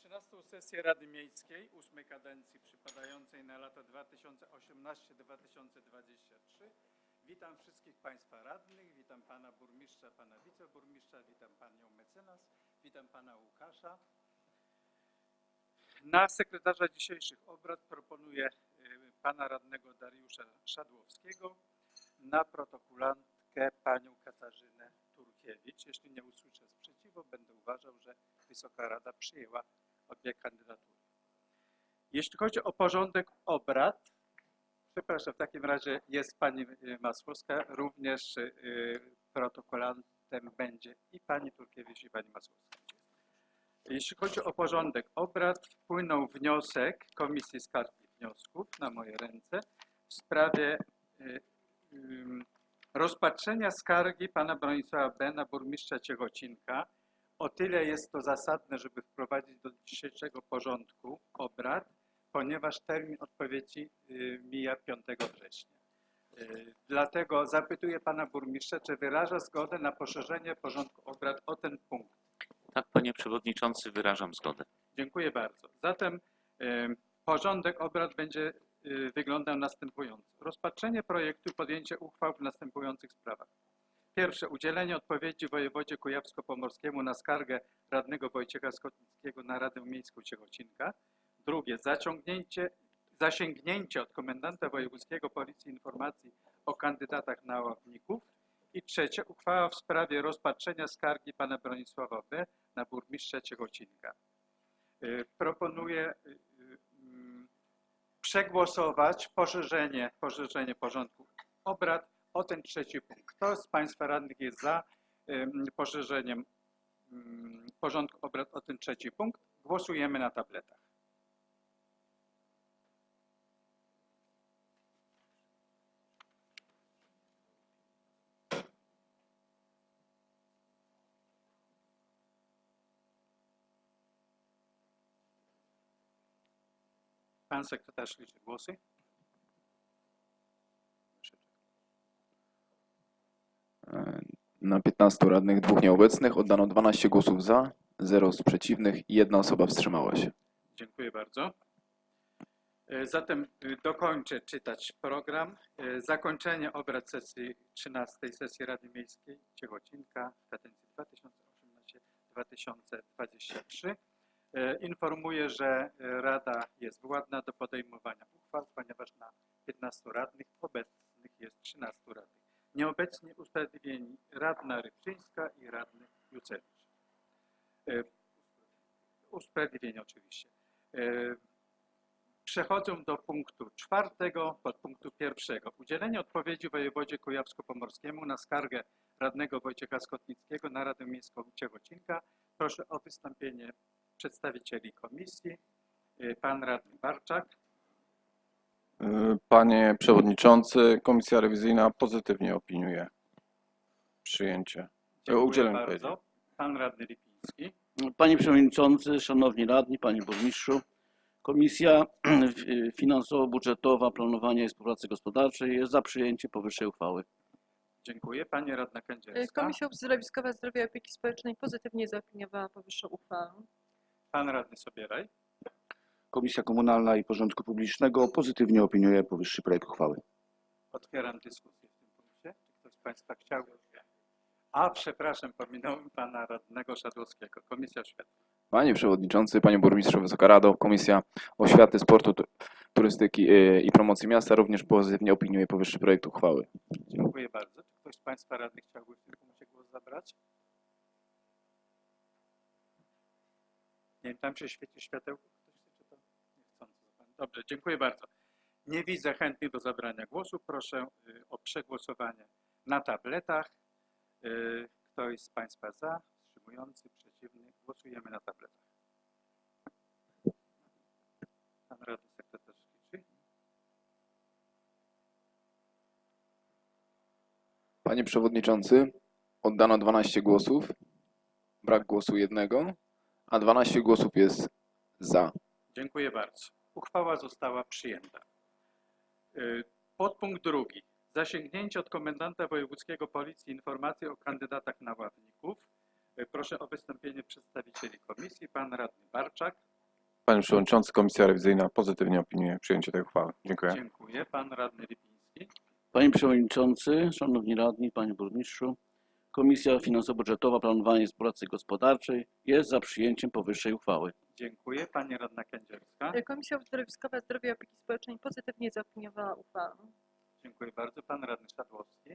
13. sesję Rady Miejskiej 8 kadencji przypadającej na lata 2018-2023. Witam wszystkich Państwa radnych, witam Pana Burmistrza, Pana Wiceburmistrza, witam Panią Mecenas, witam Pana Łukasza. Na sekretarza dzisiejszych obrad proponuję y, Pana Radnego Dariusza Szadłowskiego, na protokulantkę Panią Katarzynę Turkiewicz. Jeśli nie usłyszę sprzeciwu, będę uważał, że Wysoka Rada przyjęła obie kandydatury. Jeśli chodzi o porządek obrad, przepraszam, w takim razie jest Pani y, Masłowska, również y, protokolantem będzie i Pani Turkiewicz i Pani Masłowska. Jeśli chodzi o porządek obrad, wpłynął wniosek Komisji Skarg i Wniosków na moje ręce w sprawie y, rozpatrzenia skargi Pana Bronisława Bena, burmistrza Ciechocinka. O tyle jest to zasadne, żeby wprowadzić do dzisiejszego porządku obrad, ponieważ termin odpowiedzi y, mija 5 września. Y, Dlatego zapytuję pana burmistrza, czy wyraża zgodę na poszerzenie porządku obrad o ten punkt. Tak, panie przewodniczący, wyrażam zgodę. Dziękuję bardzo. Zatem y, porządek obrad będzie wyglądał następująco. Rozpatrzenie projektu podjęcie uchwał w następujących sprawach. Pierwsze, udzielenie odpowiedzi wojewodzie kujawsko-pomorskiemu na skargę radnego Wojciecha Skotnickiego na Radę Miejską Ciechocinka. Drugie, zaciągnięcie, zasięgnięcie od komendanta wojewódzkiego Policji informacji o kandydatach na ławników. I trzecie, uchwała w sprawie rozpatrzenia skargi pana Bronisława B. na burmistrza Ciechocinka. Y, Proponuję y, y, przegłosować poszerzenie, poszerzenie porządku obrad o ten trzeci punkt. Kto z Państwa radnych jest za poszerzeniem ym, porządku obrad o ten trzeci punkt? Głosujemy na tabletach. Pan sekretarz liczy głosy. Na 15 radnych, dwóch nieobecnych oddano 12 głosów za, 0 sprzeciwnych i jedna osoba wstrzymała się. Dziękuję bardzo. E, Zatem y, dokończę czytać program. E, Zakończenie obrad sesji 13 sesji Rady Miejskiej Ciechocinka w kadencji 2018-2023. E, Informuję, że Rada jest władna do podejmowania uchwał, ponieważ na 15 radnych obecnych jest 13 radnych. Nieobecni usprawiedliwieni radna Rybczyńska i radny Jucewicz. E, Usprawiedliwieni oczywiście. E, Przechodzą do punktu czwartego, podpunktu pierwszego. Udzielenie odpowiedzi wojewodzie kujawsko-pomorskiemu na skargę radnego Wojciecha Skotnickiego na Radę Miejską Ciechocinka. Proszę o wystąpienie przedstawicieli komisji. Y, Pan radny Barczak. Panie Przewodniczący, Komisja Rewizyjna pozytywnie opiniuje przyjęcie. Dziękuję udzielam bardzo. odpowiedzi. Pan radny Lipiński. Panie Przewodniczący, Szanowni Radni, Panie Burmistrzu, Komisja Finansowo-Budżetowa, Planowania i Współpracy Gospodarczej jest za przyjęciem powyższej uchwały. Dziękuję. Pani radna Y, Kędzierska. Komisja Zdrowia Zdrowia i Opieki Społecznej pozytywnie zaopiniowała powyższą uchwałę. Pan radny Sobieraj. Komisja Komunalna i Porządku Publicznego pozytywnie opiniuje powyższy projekt uchwały. Otwieram dyskusję w tym punkcie. Czy ktoś z Państwa chciał? A, przepraszam, pominąłem pana radnego Szadłowskiego. Komisja Oświaty. Panie Przewodniczący, Panie Burmistrzu, Wysoka Rado, Komisja Oświaty, Sportu, Tu- Turystyki y, i Promocji Miasta również pozytywnie opiniuje powyższy projekt uchwały. Dziękuję bardzo. Czy ktoś z Państwa radnych chciałby w tym punkcie głos zabrać? Nie wiem, tam się świeci światełko. Ktoś chce, czy to niechcący? Dobrze, dziękuję bardzo. Nie widzę chętnych do zabrania głosu. Proszę y, o przegłosowanie na tabletach. Y, Ktoś z Państwa za, wstrzymujący, przeciwny? Głosujemy na tabletach. Pan radny sekretarz liczy. Panie Przewodniczący, oddano 12 głosów, brak głosu jednego, a 12 głosów jest za. Dziękuję bardzo. Uchwała została przyjęta. Y, Podpunkt drugi. Zasięgnięcie od komendanta wojewódzkiego Policji informacji o kandydatach na ławników. Y, Proszę o wystąpienie przedstawicieli komisji. Pan radny Barczak. Panie Przewodniczący, Komisja Rewizyjna pozytywnie opiniuje przyjęcie tej uchwały. Dziękuję. Dziękuję. Pan radny Lipiński. Panie Przewodniczący, Szanowni Radni, Panie Burmistrzu, Komisja Finansowo-Budżetowa Planowania i Współpracy Gospodarczej jest za przyjęciem powyższej uchwały. Dziękuję. Pani radna Kędzierska. Komisja Uzdrowiskowa Zdrowia i Opieki Społecznej pozytywnie zaopiniowała uchwałę. Dziękuję bardzo. Pan radny Szadłowski.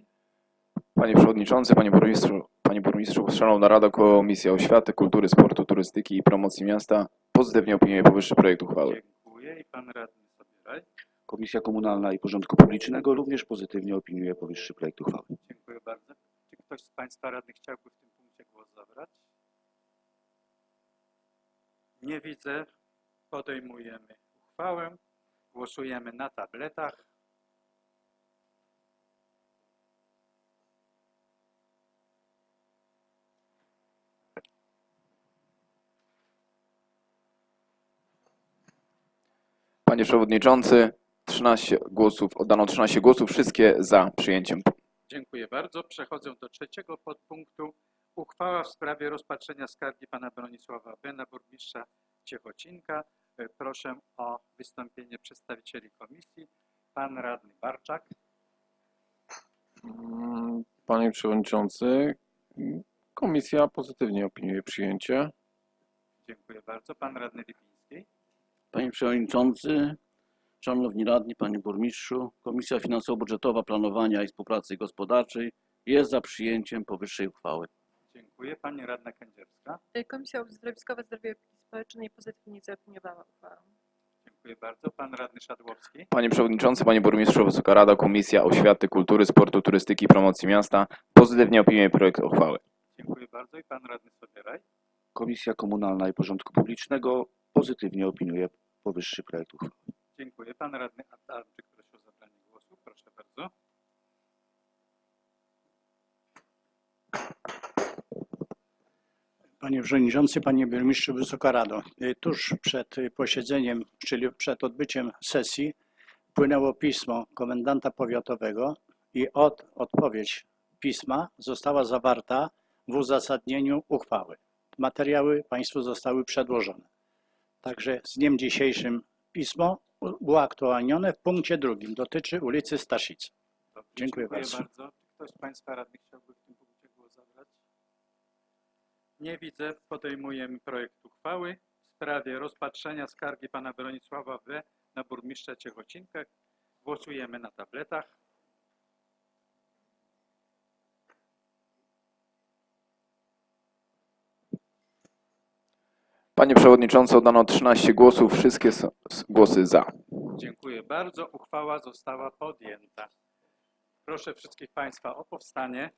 Panie Przewodniczący, Panie Burmistrzu, Panie Burmistrzu, Szanowna Rada, Komisja Oświaty, Kultury, Sportu, Turystyki i Promocji Miasta pozytywnie opiniuje powyższy projekt uchwały. Dziękuję. I pan radny Sobieraj. Komisja Komunalna i Porządku Publicznego również pozytywnie opiniuje powyższy projekt uchwały. Dziękuję bardzo. Czy ktoś z Państwa radnych chciałby w tym punkcie głos zabrać? Nie widzę. Podejmujemy uchwałę. Głosujemy na tabletach. Panie Przewodniczący, 13 głosów, oddano 13 głosów, wszystkie za przyjęciem. Dziękuję bardzo. Przechodzę do trzeciego podpunktu. Uchwała w sprawie rozpatrzenia skargi pana Bronisława B. na burmistrza Ciechocinka. E, Proszę o wystąpienie przedstawicieli komisji. Pan radny Barczak. Mm, Panie Przewodniczący, Komisja pozytywnie opiniuje przyjęcie. Dziękuję bardzo. Pan radny Lipiński. Panie Przewodniczący, Szanowni Radni, Panie Burmistrzu, Komisja Finansowo-Budżetowa Planowania i Współpracy Gospodarczej jest za przyjęciem powyższej uchwały. Dziękuję. Pani radna Kędzierska. Komisja Uzdrowiskowa Zdrowia i Opieki Społecznej pozytywnie zaopiniowała uchwałę. Dziękuję bardzo. Pan radny Szadłowski. Panie Przewodniczący, Panie Burmistrzu, Wysoka Rada, Komisja Oświaty, Kultury, Sportu, Turystyki i Promocji Miasta pozytywnie opiniuje projekt uchwały. Dziękuję bardzo. I pan radny Sobieraj. Komisja Komunalna i Porządku Publicznego pozytywnie opiniuje powyższy projekt uchwały. Dziękuję. Pan radny Adamczyk prosi o zabranie głosu. Proszę bardzo. Panie Przewodniczący, Panie Burmistrzu, Wysoka Rado. Y, Tuż przed y, posiedzeniem, czyli przed odbyciem sesji, wpłynęło pismo komendanta powiatowego i od, odpowiedź pisma została zawarta w uzasadnieniu uchwały. Materiały Państwu zostały przedłożone. Także z dniem dzisiejszym pismo uaktualnione w punkcie drugim. Dotyczy ulicy Staszicy. Dobrze, Dziękuję bardzo. bardzo. Czy ktoś z Państwa radnych chciałby w tym punkcie głos zabrać? Nie widzę. Podejmujemy projekt uchwały w sprawie rozpatrzenia skargi pana Bronisława W. na burmistrza Ciechocinka. Głosujemy na tabletach. Panie Przewodniczący, oddano 13 głosów, wszystkie głosy za. Dziękuję bardzo. Uchwała została podjęta. Proszę wszystkich Państwa o powstanie.